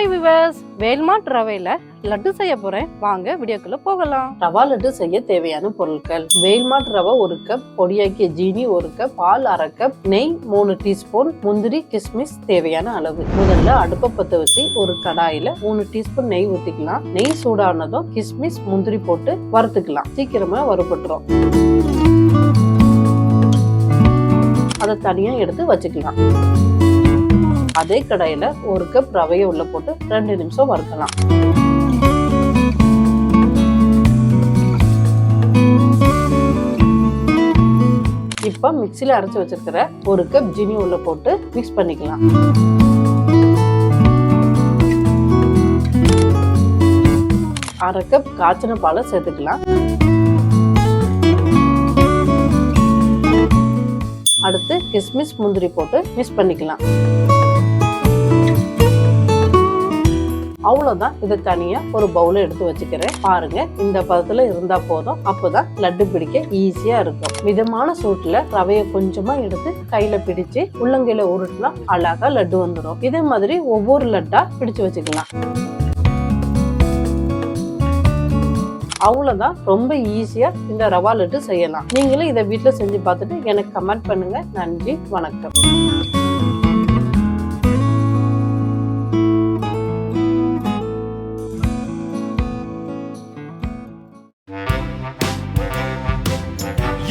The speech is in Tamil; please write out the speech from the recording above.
ஹாய் விவர்ஸ் வேல்மாட் ரவையில லட்டு செய்ய போறேன். வாங்க வீடியோக்குள்ள போகலாம். ரவா லட்டு செய்ய தேவையான பொருட்கள். வேல்மாட் ரவை ஒரு கப் பொடியாக்கிய ஜீனி ஒரு கப் பால் அரை கப் நெய் மூணு டீஸ்பூன் முந்திரி கிஸ்மிஸ் தேவையான அளவு. முதல்ல அடுப்பை பத்த வச்சு ஒரு கடாயில மூணு டீஸ்பூன் நெய் ஊத்திக்கலாம். நெய் சூடானதும் கிஸ்மிஸ் முந்திரி போட்டு வறுத்துக்கலாம். சீக்கிரமா வறுபட்டுரும். அதை தனியா எடுத்து வச்சுக்கலாம். அதே கடாயில ஒரு கப் ரவையை உள்ள போட்டு ரெண்டு நிமிஷம் வறுக்கலாம். இப்போ மிக்சியில் அரைச்சி வச்சிருக்கிற ஒரு கப் ஜினி உள்ள போட்டு மிக்ஸ் பண்ணிக்கலாம். அரை கப் காய்ச்சின பாலை சேர்த்துக்கலாம். அடுத்து கிஸ்மிஸ் முந்திரி போட்டு மிக்ஸ் பண்ணிக்கலாம். அவ்வளோதான் இதை தனியாக ஒரு பவுல் எடுத்து வச்சுக்கிறேன். பாருங்க இந்த பதத்தில் இருந்தால் போதும். அப்போதான் லட்டு பிடிக்க ஈஸியாக இருக்கும். மிதமான சூட்டில் ரவையை கொஞ்சமாக எடுத்து கையில் பிடிச்சு உள்ளங்கையில் உருட்டினா அழகாக லட்டு வந்துடும் இதே மாதிரி ஒவ்வொரு லட்டாக பிடிச்சு வச்சுக்கலாம். அவ்வளோதான் ரொம்ப ஈஸியாக இந்த ரவா லட்டு செய்யலாம். நீங்களும் இதை வீட்டில் செஞ்சு பார்த்துட்டு எனக்கு கமெண்ட் பண்ணுங்க. நன்றி வணக்கம்.